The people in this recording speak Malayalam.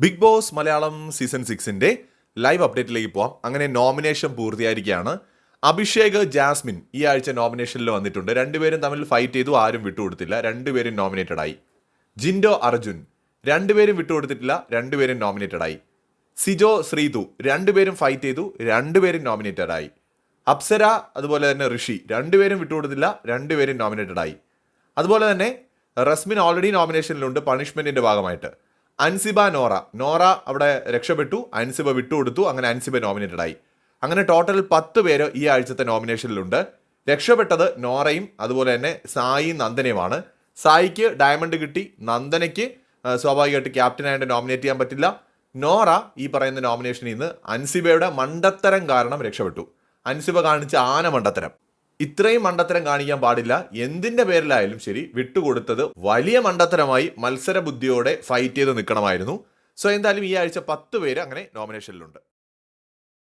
ബിഗ് ബോസ് മലയാളം സീസൺ സിക്സിന്റെ ലൈവ് അപ്ഡേറ്റിലേക്ക് പോവാം. അങ്ങനെ നോമിനേഷൻ പൂർത്തിയായിരിക്കുകയാണ്. അഭിഷേക് ജാസ്മിൻ ഈ ആഴ്ച നോമിനേഷനിൽ വന്നിട്ടുണ്ട്. രണ്ടുപേരും തമ്മിൽ ഫൈറ്റ് ചെയ്തു ആരും വിട്ടുകൊടുത്തില്ല. രണ്ടുപേരും നോമിനേറ്റഡ് ആയി. ജിൻഡോ അർജുൻ രണ്ടുപേരും വിട്ടുകൊടുത്തിട്ടില്ല രണ്ടുപേരും നോമിനേറ്റഡ് ആയി. സിജോ ശ്രീതു രണ്ടുപേരും ഫൈറ്റ് ചെയ്തു രണ്ടുപേരും നോമിനേറ്റഡ് ആയി. അപ്സര അതുപോലെ തന്നെ ഋഷി രണ്ടുപേരും വിട്ടുകൊടുത്തില്ല രണ്ടുപേരും നോമിനേറ്റഡ് ആയി. അതുപോലെ തന്നെ റസ്മിൻ ഓൾറെഡി നോമിനേഷനിലുണ്ട് പണിഷ്മെന്റിന്റെ ഭാഗമായിട്ട്. അൻസിബ നോറ. നോറ അവിടെ രക്ഷപ്പെട്ടു അൻസിബ വിട്ടുകൊടുത്തു അങ്ങനെ അൻസിബ നോമിനേറ്റഡ് ആയി. അങ്ങനെ ടോട്ടൽ പത്ത് പേര് ഈ ആഴ്ചത്തെ നോമിനേഷനിലുണ്ട് രക്ഷപ്പെട്ടത് നോറയും അതുപോലെ തന്നെ സായി നന്ദനയുമാണ്. സായിക്ക് ഡയമണ്ട് കിട്ടി നന്ദനയ്ക്ക് സ്വാഭാവികമായിട്ട് ക്യാപ്റ്റനായിട്ട് നോമിനേറ്റ് ചെയ്യാൻ പറ്റില്ല. നോറ ഈ പറയുന്ന നോമിനേഷനിൽ നിന്ന് അൻസിബയുടെ മണ്ടത്തരം കാരണം രക്ഷപ്പെട്ടു. അൻസിബ കാണിച്ച ആന മണ്ടത്തരം. ഇത്രയും മണ്ടത്തരം കാണിക്കാൻ പാടില്ല. എന്തിന്റെ പേരിലായാലും ശരി വിട്ടുകൊടുത്തത് വലിയ മണ്ടത്തരമായി മത്സര ബുദ്ധിയോടെ ഫൈറ്റ് ചെയ്ത് നിൽക്കണമായിരുന്നു. സോ എന്തായാലും ഈ ആഴ്ച പത്ത് പേര് അങ്ങനെ നോമിനേഷനിലുണ്ട്